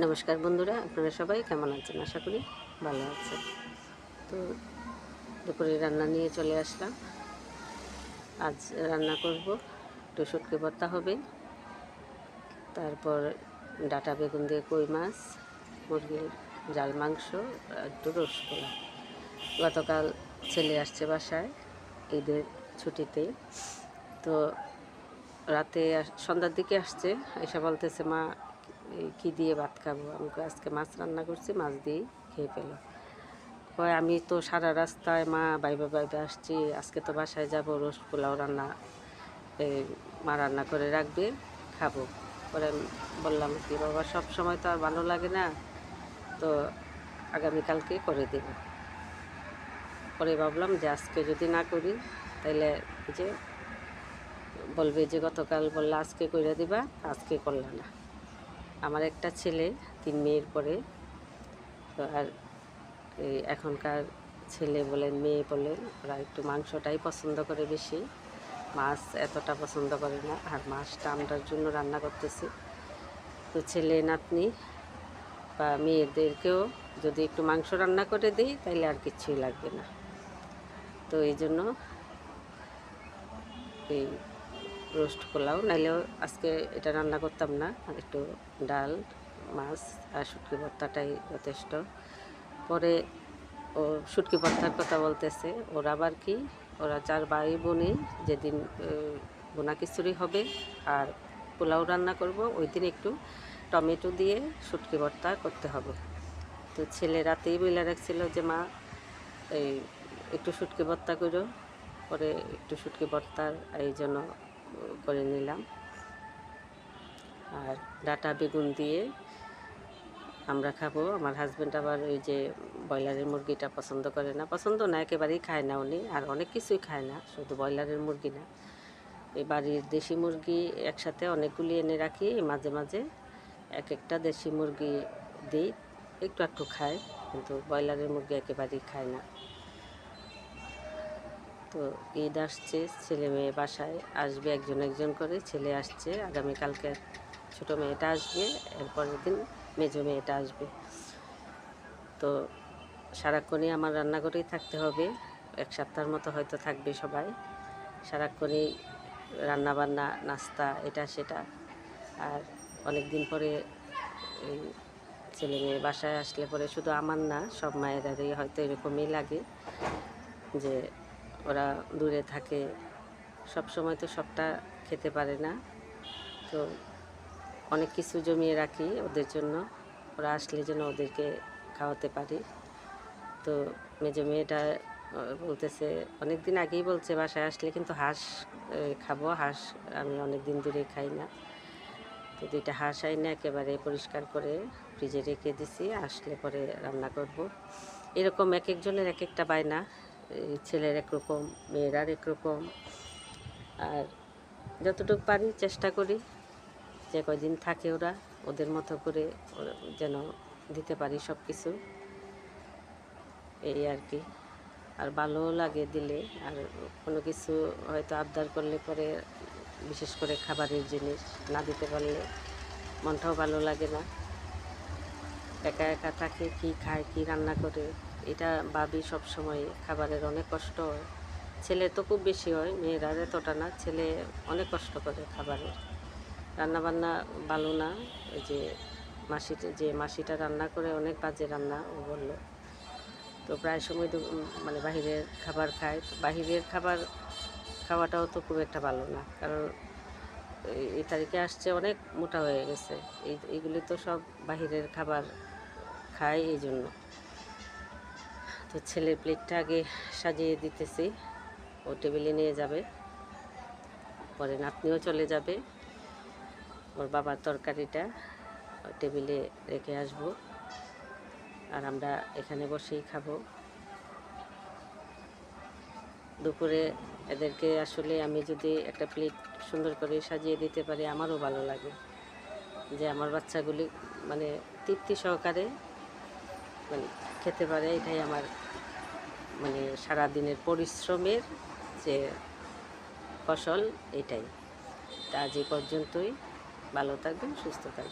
নমস্কার বন্ধুরা, আপনারা সবাই কেমন আছেন? আশা করি ভালো আছেন। তো দুপুরে রান্না নিয়ে চলে আসলাম। আজ রান্না করব একটু শুটকি ভর্তা হবে, তারপর ডাটা বেগুন দিয়ে কই মাছ, মুরগির জাল মাংস একটু রসগোল্লা। গতকাল ছেলে আসছে বাসায়, ঈদের ছুটিতে তো রাতে সন্ধ্যার দিকে আসছে, এসে বলতেছে, মা এই কী দিয়ে ভাত খাব? আমি আজকে মাছ রান্না করছি, মাছ দিয়েই খেয়ে ফেলো। কয়, আমি তো সারা রাস্তায় মা বাইবে বাইবে আসছি, আজকে তো বাসায় যাব, রোজ পোলাও রান্না মা রান্না করে রাখবে, খাব। পরে বললাম কি, বাবা, সব সময় তো আর ভালো লাগে না, তো আগামীকালকে করে দেব। পরে ভাবলাম যে আজকে যদি না করি তাহলে যে বলবে যে গতকাল বললে আজকে করে দিবা, আজকে করলা না। আমার একটা ছেলে, তিন মেয়ের পরে। তো আর এই এখনকার ছেলে বলেন, মেয়ে বলেন, ওরা একটু মাংসটাই পছন্দ করে বেশি। মাছ এতটা পছন্দ করে না, আর মাছটা আমরার জন্য রান্না করতেছি। তো ছেলে, নাতনি বা মেয়েদেরকেও যদি একটু মাংস রান্না করে দিই তাহলে আর কিচ্ছুই লাগবে না। তো এই জন্য এই রোস্ট পোলাও নাইলেও আজকে এটা রান্না করতাম না একটু ডাল, মাছ আর শুটকি ভর্তাটাই যথেষ্ট। পরে ও শুটকি ভর্তার কথা বলতেছে, ওরা আবার কি? ওরা চার ভাই বোনই যেদিন বোনা খিচুড়ি হবে আর পোলাও রান্না করব, ওই দিন একটু টমেটো দিয়ে শুটকি ভর্তা করতে হবে। তো ছেলে রাতেই বইলা রাখছিল যে, মা, এই একটু শুটকি ভর্তা করো। পরে একটু শুটকি ভর্তার এই জন্য করে নিলাম। আর ডাটা বেগুন দিয়ে আমরা খাব। আমার হাজব্যান্ড আবার ওই যে ব্রয়লারের মুরগিটা পছন্দ করে না। পছন্দ না, একেবারেই খায় না উনি। আর অনেক কিছুই খায় না, শুধু ব্রয়লারের মুরগি না। এই বাড়ির দেশি মুরগি একসাথে অনেকগুলি এনে রাখি, মাঝে মাঝে এক একটা দেশি মুরগি দিই। একটু একটু খায়, কিন্তু ব্রয়লারের মুরগি একেবারেই খায় না। তো ঈদ আসছে, ছেলে মেয়ে বাসায় আসবে একজন একজন করে, ছেলে আসছে, আগামীকালকে ছোটো মেয়েটা আসবে, এরপরের দিন মেজো মেয়েটা আসবে। তো সারাক্ষণই আমার রান্নাঘরেই থাকতে হবে, এক সপ্তাহের মতো হয়তো থাকবে সবাই। সারাক্ষণই রান্নাবান্না, নাস্তা, এটা সেটা। আর অনেক দিন পরে এই ছেলে মেয়ে বাসায় আসলে পরে শুধু আমার না, সব মায়েরারই হয়তো এরকমই লাগে যে ওরা দূরে থাকে। সব সময় তো সবটা খেতে পারে না। তো অনেক কিছু জমিয়ে রাখি ওদের জন্য। ওরা আসলে যেন ওদেরকে খাওয়াতে পারি। তো মেজো মেয়েটা বলতেছে অনেক দিন আগেই বলছে বাসায় আসলে কিন্তু হাঁস খাব। হাঁস আমি অনেক দিন ধরে খাই না। তো দুইটা হাঁস আইনে একেবারে পরিষ্কার করে ফ্রিজে রেখে দিছি। আসলে পরে রান্না করব। এরকম এক একজনের এক একটা বায়না। ছেলের একরকম, মেয়েরার একরকম। আর যতটুকু পারি চেষ্টা করি যে কদিন থাকে ওরা, ওদের মতো করে যেন দিতে পারি সব কিছু এই আর কি। আর ভালোও লাগে দিলে, আর কোনো কিছু হয়তো আবদার করলে পরে বিশেষ করে খাবারের জিনিস না দিতে পারলে মনটাও ভালো লাগে না। একা একা থাকে, কি খায়, কি রান্না করে এটা ভাবি সব সময় খাবারের অনেক কষ্ট হয়। ছেলে তো খুব বেশি হয়, মেয়েরা এতটা না, ছেলে অনেক কষ্ট করে খাবারের। রান্না বান্না ভালো না, ওই যে মাসি, যে মাসিটা রান্না করে অনেক বাজে রান্না, ও বলল। তো প্রায় সময় তো মানে বাহিরের খাবার খায়। বাহিরের খাবার খাওয়াটাও তো খুব একটা ভালো না, কারণ এই তারিখে আসছে অনেক মোটা হয়ে গেছে। এই, এইগুলি তো সব বাহিরের খাবার খায় এই জন্য। তো ছেলের প্লেটটা আগে সাজিয়ে দিতেছি। ও টেবিলে নিয়ে যাবে। পরে নাতনিও চলে যাবে। ওর বাবার তরকারিটা টেবিলে রেখে আসব। আর আমরা এখানে বসেই খাব। দুপুরে এদেরকে আসলে আমি যদি একটা প্লেট সুন্দর করে সাজিয়ে দিতে পারি, আমারও ভালো লাগে। যে আমার বাচ্চাগুলি মানে তৃপ্তি সহকারে মানে খেতে পারে, এটাই আমার সারাদিনের পরিশ্রমের যে ফসল এটাই। তা আজ পর্যন্তই। ভালো থাকবেন সুস্থ থাকবেন।